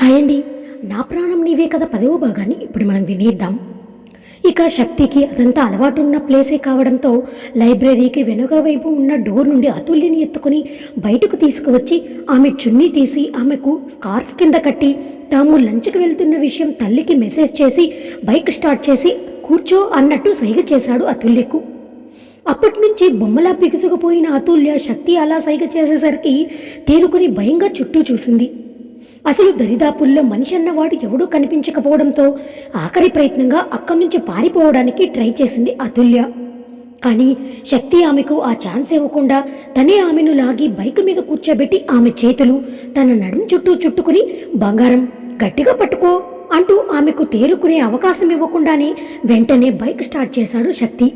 Hi అండి నా ప్రాణం నీవే కదా పదవ భాగాన్ని ఇప్పుడు మనం వినేద్దాం. ఇక శక్తికి అదంతా అలవాటు ఉన్న ప్లేసే కావడంతో లైబ్రరీకి వెనుక వైపు ఉన్న డోర్ నుండి అతుల్యని ఎత్తుకుని బయటకు తీసుకువచ్చి ఆమె చున్నీ తీసి ఆమెకు స్కార్ఫ్ కింద కట్టి తాము లంచ్కి వెళ్తున్న విషయం తల్లికి మెసేజ్ చేసి బైక్ స్టార్ట్ చేసి కూర్చో అన్నట్టు సైగ చేశాడు అతుల్యకు. అప్పటి నుంచి బొమ్మలా బిగుసుకుపోయిన అతుల్య శక్తి అలా సైగ చేసేసరికి తేరుకుని భయంగా చుట్టూ చూసింది. అసలు దరిదాపుల్లో మనిషి అన్నవాడు ఎవడూ కనిపించకపోవడంతో ఆఖరి ప్రయత్నంగా అక్కడి నుంచి పారిపోవడానికి ట్రై చేసింది అతుల్య. కానీ శక్తి ఆమెకు ఆ ఛాన్స్ ఇవ్వకుండా తనే ఆమెను లాగి బైక్ మీద కూర్చోబెట్టి ఆమె చేతులు తన నడుం చుట్టూ చుట్టుకుని బంగారం గట్టిగా పట్టుకో అంటూ ఆమెకు తేరుకునే అవకాశం ఇవ్వకుండానే వెంటనే బైక్ స్టార్ట్ చేశాడు శక్తి.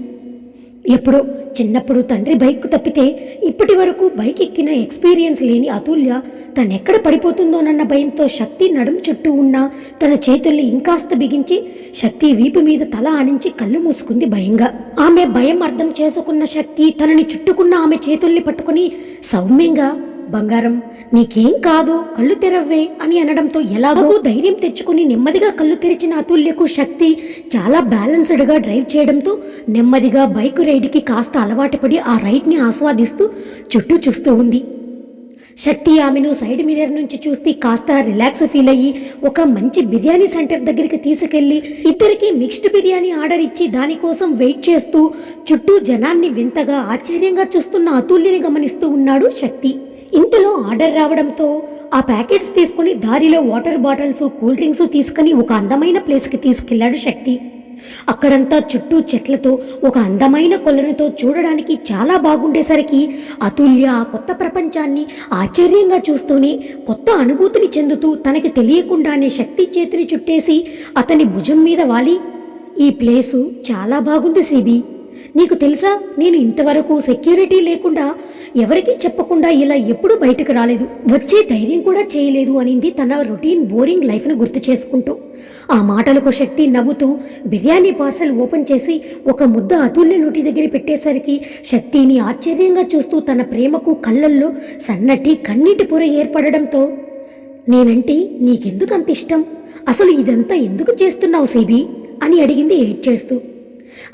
ఎప్పుడో చిన్నప్పుడు తండ్రి బైక్ తప్పితే ఇప్పటి వరకు బైక్ ఎక్కిన ఎక్స్పీరియన్స్ లేని అతుల్య తనెక్కడ పడిపోతుందోనన్న భయంతో శక్తి నడుం చుట్టూ ఉన్న తన చేతుల్ని ఇంకాస్త బిగించి శక్తి వీపు మీద తల ఆనించి కళ్ళు మూసుకుంది భయంగా. ఆమె భయం అర్థం చేసుకున్న శక్తి తనని చుట్టుకున్న ఆమె చేతుల్ని పట్టుకుని సౌమ్యంగా బంగారం నీకేం కాదు కళ్ళు తెరవ్వే అని అనడంతో ఎలాగో ధైర్యం తెచ్చుకుని నెమ్మదిగా కళ్ళు తెరిచిన అతుల్యకు శక్తి చాలా బ్యాలెన్స్డ్గా డ్రైవ్ చేయడంతో నెమ్మదిగా బైక్ రైడ్కి కాస్త అలవాటు పడి ఆ రైడ్ని ఆస్వాదిస్తూ చుట్టూ చూస్తూ ఉంది. శక్తి ఆమెను సైడ్ మిర్రర్ నుంచి చూస్తే కాస్త రిలాక్స్ ఫీల్ అయ్యి ఒక మంచి బిర్యానీ సెంటర్ దగ్గరికి తీసుకెళ్ళి ఇద్దరికి మిక్స్డ్ బిర్యానీ ఆర్డర్ ఇచ్చి దానికోసం వెయిట్ చేస్తూ చుట్టూ జనాన్ని వింతగా ఆశ్చర్యంగా చూస్తున్న అతుల్యని గమనిస్తూ ఉన్నాడు శక్తి. ఇంతలో ఆర్డర్ రావడంతో ఆ ప్యాకెట్స్ తీసుకుని దారిలో వాటర్ బాటిల్స్ కూల్ డ్రింక్స్ తీసుకుని ఒక అందమైన ప్లేస్కి తీసుకెళ్ళాడు శక్తి. అక్కడంతా చుట్టూ చెట్లతో ఒక అందమైన కొలనుతో చూడడానికి చాలా బాగుండేసరికి అతుల్య ఆ కొత్త ప్రపంచాన్ని ఆశ్చర్యంగా చూస్తూనే కొత్త అనుభూతిని చెందుతూ తనకి తెలియకుండానే శక్తి చేతిని చుట్టేసి అతని భుజం మీద వాలి. ఈ ప్లేసు చాలా బాగుంది సిబి. నీకు తెలుసా? నేను ఇంతవరకు సెక్యూరిటీ లేకుండా ఎవరికీ చెప్పకుండా ఇలా ఎప్పుడూ బయటకు రాలేదు. వచ్చే ధైర్యం కూడా చేయలేదు అనింది తన రొటీన్ బోరింగ్ లైఫ్ను గుర్తు చేసుకుంటూ. ఆ మాటలకు శక్తి నవ్వుతూ బిర్యానీ పార్సల్ ఓపెన్ చేసి ఒక ముద్ద అతుల్య నోటి దగ్గర పెట్టేసరికి శక్తిని ఆశ్చర్యంగా చూస్తూ తన ప్రేమకు కళ్ళల్లో సన్నటి కన్నీటి పొర ఏర్పడడంతో నేనంటే నీకెందుకు అంత ఇష్టం? అసలు ఇదంతా ఎందుకు చేస్తున్నావు సేబీ? అని అడిగింది ఏడ్ చేస్తూ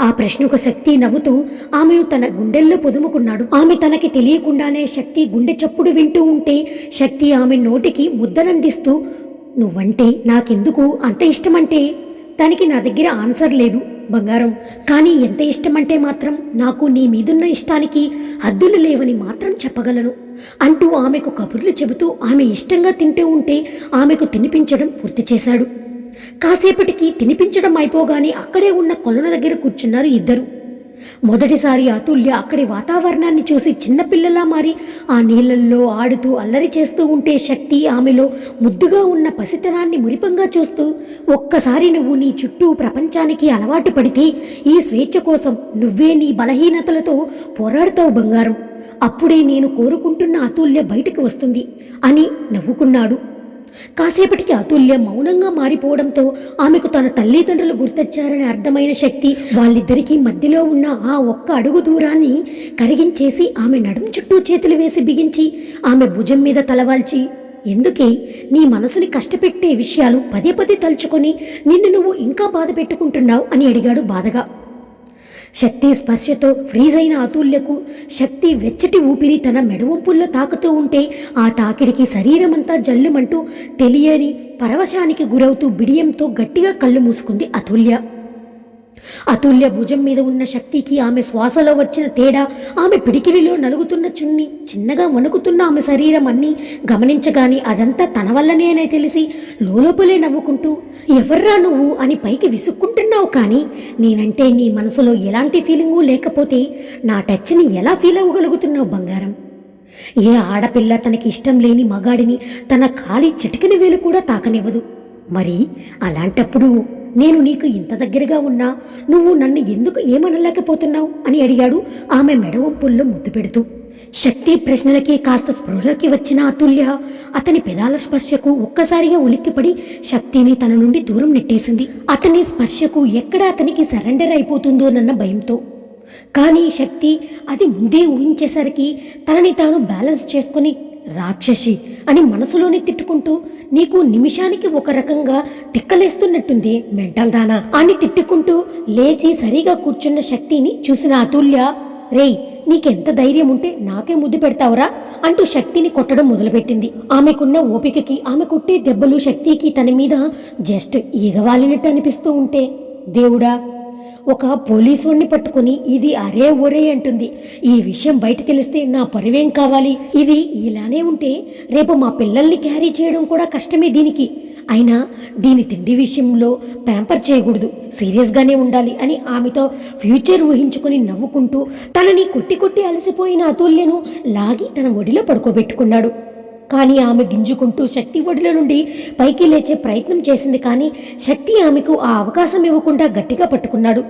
ఆ ప్రశ్నకు శక్తి నవ్వుతూ ఆమెను తన గుండెల్లో పొదుముకున్నాడు. ఆమె తనకి తెలియకుండానే శక్తి గుండె చప్పుడు వింటూ ఉంటే శక్తి ఆమె నోటికి ముద్దనందిస్తూ నువ్వంటే నాకెందుకు అంత ఇష్టమంటే? తనకి నా దగ్గర ఆన్సర్ లేదు బంగారం. కానీ ఎంత ఇష్టమంటే మాత్రం నాకు నీ మీదున్న ఇష్టానికి హద్దులు లేవని మాత్రం చెప్పగలను అంటూ ఆమెకు కబుర్లు చెబుతూ ఆమె ఇష్టంగా తింటూ ఉంటే ఆమెకు తినిపించడం పూర్తి చేశాడు. కాసేపటికి తినిపించడం అయిపోగానే అక్కడే ఉన్న కొలను దగ్గర కూర్చున్నారు ఇద్దరు. మొదటిసారి అతుల్య అక్కడి వాతావరణాన్ని చూసి చిన్నపిల్లలా మారి ఆ నీళ్ళల్లో ఆడుతూ అల్లరి చేస్తూ ఉంటే శక్తి ఆమెలో ముద్దుగా ఉన్న పసితనాన్ని మురిపంగా చూస్తూ ఒక్కసారి నువ్వు నీ చుట్టూ ప్రపంచానికి అలవాటు పడితే ఈ స్వేచ్ఛ కోసం నువ్వే నీ బలహీనతలతో పోరాడుతావు బంగారం. అప్పుడే నేను కోరుకుంటున్న అతుల్య బయటికి వస్తుంది అని నవ్వుకున్నాడు. కాసేపటికి అతుల్య మౌనంగా మారిపోవడంతో ఆమెకు తన తల్లిదండ్రులు గుర్తొచ్చారని అర్థమైన శక్తి వాళ్ళిద్దరికీ మధ్యలో ఉన్న ఆ ఒక్క అడుగు దూరాన్ని కరిగించేసి ఆమె నడుం చుట్టూ చేతులు వేసి బిగించి ఆమె భుజం మీద తలవాల్చి ఎందుకే? నీ మనసుని కష్టపెట్టే విషయాలు పదే పదే తలుచుకొని నిన్ను నువ్వు ఇంకా బాధ పెట్టుకుంటున్నావు? అని అడిగాడు బాధగా. శక్తి స్పర్శతో ఫ్రీజ్ అయిన అతుల్యకు శక్తి వెచ్చటి ఊపిరి తన మెడవంపుల్లో తాకుతూ ఉంటే ఆ తాకిడికి శరీరమంతా జల్లుమంటూ తెలియని పరవశానికి గురవుతూ బిడియంతో గట్టిగా కళ్ళు మూసుకుంది అతుల్య. అతుల్య భుజం మీద ఉన్న శక్తికి ఆమె శ్వాసలో వచ్చిన తేడా ఆమె పిడికిలిలో నలుగుతున్న చున్ని చిన్నగా వణుకుతున్న ఆమె శరీరం అన్నీ గమనించగానే అదంతా తన వల్లనేనే తెలిసి లోలోపలే నవ్వుకుంటూ ఎవర్రా నువ్వు అని పైకి విసుక్కుంటున్నావు కానీ నేనంటే నీ మనసులో ఎలాంటి ఫీలింగు లేకపోతే నా టచ్ని ఎలా ఫీల్ అవ్వగలుగుతున్నావు బంగారం? ఏ ఆడపిల్ల తనకి ఇష్టం లేని మగాడిని తన ఖాళీ చిటికిన వేలు కూడా తాకనివ్వదు. మరి అలాంటప్పుడు నేను నీకు ఇంత దగ్గరగా ఉన్నా నువ్వు నన్ను ఎందుకు ఏమనలేకపోతున్నావు అని అడిగాడు. ఆమె మెడవంపుల్లో ముద్దు పెడుతూ శక్తి ప్రశ్నలకి కాస్త స్పృహలోకి వచ్చిన అతుల్య అతని పెదాల స్పర్శకు ఒక్కసారిగా ఉలిక్కిపడి శక్తిని తన నుండి దూరం నెట్టేసింది. అతని స్పర్శకు ఎక్కడ అతనికి సరెండర్ అయిపోతుందోనన్న భయంతో. కానీ శక్తి అది ముందే ఊహించేసరికి తనని తాను బ్యాలెన్స్ చేసుకుని రాక్షసి అని మనసులోనే తిట్టుకుంటూ నీకు నిమిషానికి ఒక రకంగా తిక్కలేస్తున్నట్టుంది మెంటల్ దానా అని తిట్టుకుంటూ లేచి సరిగా కూర్చున్న శక్తిని చూసిన అతుల్య రేయ్ నీకెంత ధైర్యం ఉంటే నాకే ముద్దు పెడతావురా అంటూ శక్తిని కొట్టడం మొదలుపెట్టింది. ఆమెకున్న ఓపికకి ఆమె కొట్టే దెబ్బలు శక్తికి తన మీద జస్ట్ ఈగవాలినట్టు అనిపిస్తూ ఉంటే దేవుడా ఒక పోలీసు వాడిని పట్టుకుని ఇది అరే ఒరే అంటుంది. ఈ విషయం బయట తెలిస్తే నా పరువేం కావాలి? ఇది ఇలానే ఉంటే రేపు మా పిల్లల్ని క్యారీ చేయడం కూడా కష్టమే దీనికి. అయినా దీని తిండి విషయంలో ప్యాంపర్ చేయకూడదు. సీరియస్గానే ఉండాలి అని ఆమెతో ఫ్యూచర్ ఊహించుకొని నవ్వుకుంటూ తనని కొట్టి కొట్టి అలసిపోయిన అతుల్యను లాగి తన ఒడిలో పడుకోబెట్టుకున్నాడు. కానీ ఆమె గింజుకుంటూ శక్తి ఒడిలో నుండి పైకి లేచే ప్రయత్నం చేసింది కానీ శక్తి ఆమెకు ఆ అవకాశం ఇవ్వకుండా గట్టిగా పట్టుకున్నాడు.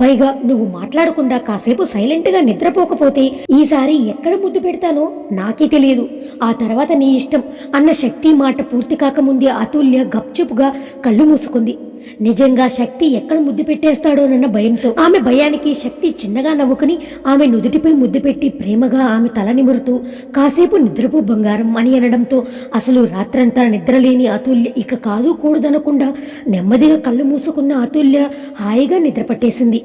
పైగా నువ్వు మాట్లాడకుండా కాసేపు సైలెంట్గా నిద్రపోకపోతే ఈసారి ఎక్కడ ముద్దు పెడతానో నాకే తెలియదు. ఆ తర్వాత నీ ఇష్టం. అన్న శక్తి మాట పూర్తి కాకముందే అతుల్య గప్చుపుగా కళ్ళు మూసుకుంది. నిజంగా శక్తి ఎక్కడ ముద్దు పెట్టేస్తాడోనన్న భయంతో ఆమె భయానికి శక్తి చిన్నగా నవ్వుకుని ఆమె నుదుటిపై ముద్దు పెట్టి ప్రేమగా ఆమె తల నిమురుతూ కాసేపు నిద్రపో బంగారం అని అనడంతో అసలు రాత్రంతా నిద్రలేని అతుల్య ఇక కాదు కూడదనకుండా నెమ్మదిగా కళ్ళు మూసుకున్న అతుల్య హాయిగా నిద్రపట్టేసింది.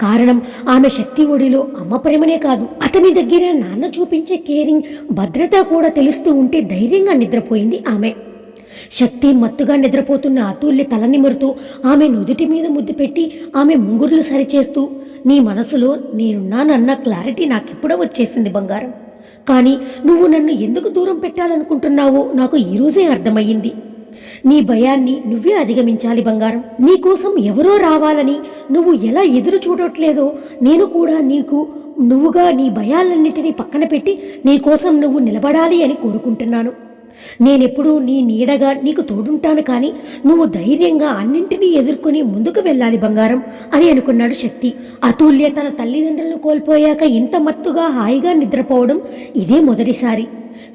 కారణం ఆమె శక్తి ఒడిలో అమ్మ ప్రేమనే కాదు. అతని దగ్గర నాన్న చూపించే కేరింగ్ భద్రత కూడా తెలుస్తూ ఉంటే ధైర్యంగా నిద్రపోయింది ఆమె. శక్తి మత్తుగా నిద్రపోతున్న అతుల్య తల నిమురుతూ ఆమె నుదుటి మీద ముద్దు పెట్టి ఆమె ముంగుర్లు సరిచేస్తూ నీ మనసులో నేనున్నానన్న క్లారిటీ నాకెప్పుడో వచ్చేసింది బంగారం. కానీ నువ్వు నన్ను ఎందుకు దూరం పెట్టాలనుకుంటున్నావో నాకు ఈరోజే అర్థమయ్యింది. నీ భయాన్ని నువ్వే అధిగమించాలి బంగారం. నీకోసం ఎవరో రావాలని నువ్వు ఎలా ఎదురు చూడట్లేదో నేను కూడా నీకు నువ్వుగా నీ భయాలన్నిటినీ పక్కన పెట్టి నీకోసం నువ్వు నిలబడాలి అని కోరుకుంటున్నాను. నేనెప్పుడూ నీ నీడగా నీకు తోడుంటాను కానీ నువ్వు ధైర్యంగా అన్నింటినీ ఎదుర్కొని ముందుకు వెళ్ళాలి బంగారం అని అనుకున్నాడు శక్తి. అతుల్య తన తల్లిదండ్రులను కోల్పోయాక ఇంత మత్తుగా హాయిగా నిద్రపోవడం ఇదే మొదటిసారి.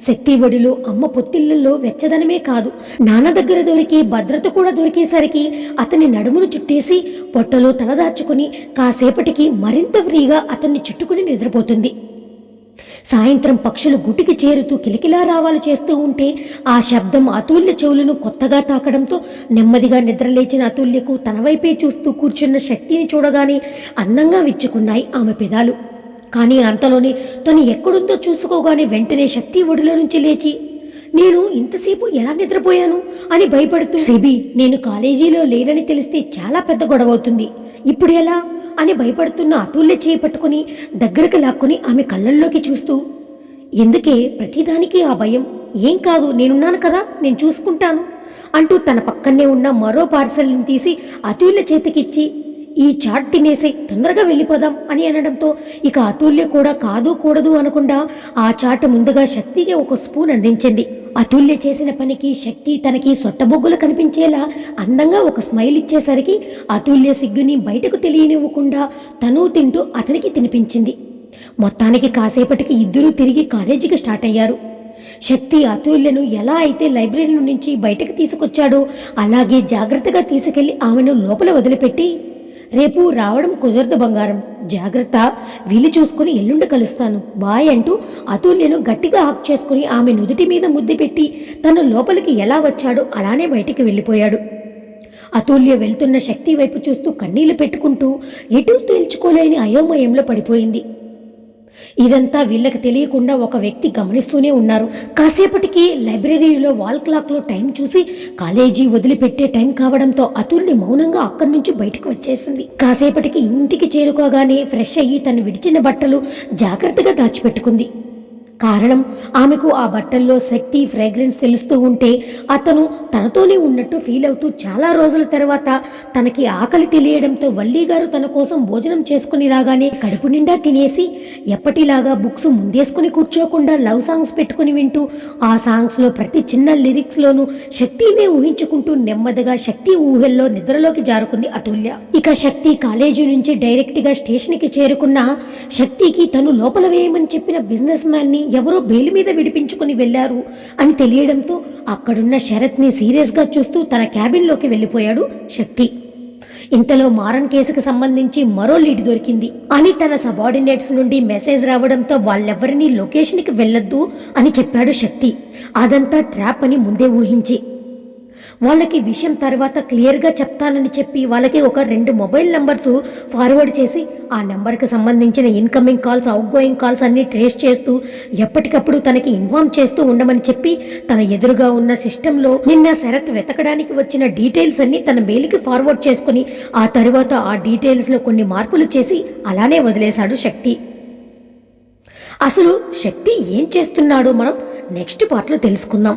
శక్తి ఒడిలో అమ్మ పొత్తిళ్ళలో వెచ్చదనమే కాదు నాన్న దగ్గర దొరికి భద్రత కూడా దొరికేసరికి అతని నడుమును చుట్టేసి పొట్టలో తలదాచుకుని కాసేపటికి మరింత ఫ్రీగా అతన్ని చుట్టుకుని నిద్రపోతుంది. సాయంత్రం పక్షులు గుటికి చేరుతూ కిలకిలా రావాలు చేస్తూ ఉంటే ఆ శబ్దం అతుల్య చెవులను కొత్తగా తాకడంతో నెమ్మదిగా నిద్రలేచిన అతుల్యకు తన వైపే చూస్తూ కూర్చున్న శక్తిని చూడగానే అందంగా విచ్చుకున్నాయి ఆమె పెదాలు. కానీ అంతలోనే తను ఎక్కడుందో చూసుకోగానే వెంటనే శక్తి ఒడిలో నుంచి లేచి నేను ఇంతసేపు ఎలా నిద్రపోయాను? అని భయపడుతూ సిబి నేను కాలేజీలో లేనని తెలిస్తే చాలా పెద్ద గొడవ అవుతుంది. ఇప్పుడు ఎలా? అని భయపడుతున్న అతుల్య చేయి పట్టుకుని దగ్గరకు లాక్కుని ఆమె కళ్ళల్లోకి చూస్తూ ఎందుకే ప్రతిదానికి ఆ భయం? ఏం కాదు నేనున్నాను కదా నేను చూసుకుంటాను అంటూ తన పక్కనే ఉన్న మరో పార్సల్ని తీసి అతుల్య చేతికిచ్చి ఈ చాట్ తినేసి తొందరగా వెళ్ళిపోదాం అని అనడంతో ఇక అతుల్య కూడా కాదు కూడదు అనకుండా ఆ చాట్ ముందుగా శక్తికి ఒక స్పూన్ అందించింది. అతుల్య చేసిన పనికి శక్తి తనకి సొట్టబొగ్గులు కనిపించేలా అందంగా ఒక స్మైల్ ఇచ్చేసరికి అతుల్య సిగ్గుని బయటకు తెలియనివ్వకుండా తను తింటూ అతనికి తినిపించింది. మొత్తానికి కాసేపటికి ఇద్దరూ తిరిగి కాలేజీకి స్టార్ట్ అయ్యారు. శక్తి అతుల్యను ఎలా అయితే లైబ్రరీ నుంచి బయటకు తీసుకొచ్చాడో అలాగే జాగ్రత్తగా తీసుకెళ్ళి ఆమెను లోపల వదిలిపెట్టి రేపు రావడం కుదరదు బంగారం. జాగ్రత్త. వీలు చూసుకుని ఎల్లుండి కలుస్తాను. బాయ్ అంటూ అతుల్యను గట్టిగా హాక్ చేసుకుని ఆమె నుదుటి మీద ముద్దు పెట్టి తను లోపలికి ఎలా వచ్చాడో అలానే బయటికి వెళ్ళిపోయాడు. అతుల్య వెళ్తున్న శక్తి వైపు చూస్తూ కన్నీళ్ళు పెట్టుకుంటూ ఎటు తేల్చుకోలేని అయోమయంలో పడిపోయింది. ఇదంతా వీళ్ళకి తెలియకుండా ఒక వ్యక్తి గమనిస్తూనే ఉన్నారు. కాసేపటికి లైబ్రరీలో వాల్ క్లాక్లో టైం చూసి కాలేజీ వదిలిపెట్టే టైం కావడంతో అతుల్ని మౌనంగా అక్కడి నుంచి బయటకు వచ్చేసింది. కాసేపటికి ఇంటికి చేరుకోగానే ఫ్రెష్ అయ్యి తను విడిచిన బట్టలు జాగ్రత్తగా దాచిపెట్టుకుంది. కారణం ఆమెకు ఆ బట్టల్లో శక్తి ఫ్రేగ్రెన్స్ తెలుస్తూ ఉంటే అతను తనతోనే ఉన్నట్టు ఫీల్ అవుతూ చాలా రోజుల తర్వాత తనకి ఆకలి తెలియడంతో వల్లి గారు తన కోసం భోజనం చేసుకుని రాగానే కడుపు నిండా తినేసి ఎప్పటిలాగా బుక్స్ ముందేసుకుని కూర్చోకుండా లవ్ సాంగ్స్ పెట్టుకుని వింటూ ఆ సాంగ్స్లో ప్రతి చిన్న లిరిక్స్లోనూ శక్తినే ఊహించుకుంటూ నెమ్మదిగా శక్తి ఊహల్లో నిద్రలోకి జారుకుంది అతుల్య. ఇక శక్తి కాలేజీ నుంచి డైరెక్ట్గా స్టేషన్కి చేరుకున్న శక్తికి తను లోపల వేయమని చెప్పిన బిజినెస్ మ్యాన్ని ఎవరో బెయిల్ మీద విడిపించుకుని వెళ్ళారు అని తెలియడంతో అక్కడున్న శరత్ని సీరియస్గా చూస్తూ తన క్యాబిన్లోకి వెళ్ళిపోయాడు శక్తి. ఇంతలో మారన్ కేసుకు సంబంధించి మరో లీడ్ దొరికింది. అని తన సబార్డినేట్స్ నుండి మెసేజ్ రావడంతో వాళ్ళెవరినీ లొకేషన్కి వెళ్ళొద్దు అని చెప్పాడు శక్తి. అదంతా ట్రాప్ అని ముందే ఊహించి వాళ్ళకి విషయం తర్వాత క్లియర్గా చెప్తానని చెప్పి వాళ్ళకి ఒక రెండు మొబైల్ నెంబర్స్ ఫార్వర్డ్ చేసి ఆ నెంబర్కి సంబంధించిన incoming calls outgoing calls అన్ని ట్రేస్ చేస్తూ ఎప్పటికప్పుడు తనకి ఇన్ఫామ్ చేస్తూ ఉండమని చెప్పి తన ఎదురుగా ఉన్న సిస్టంలో నిన్న శరత్ వెతకడానికి వచ్చిన డీటెయిల్స్ అన్ని తన మెయిల్కి ఫార్వర్డ్ చేసుకుని ఆ తర్వాత ఆ డీటెయిల్స్లో కొన్ని మార్పులు చేసి అలానే వదిలేశాడు శక్తి. అసలు శక్తి ఏం చేస్తున్నాడో మనం నెక్స్ట్ పార్ట్లో తెలుసుకుందాం.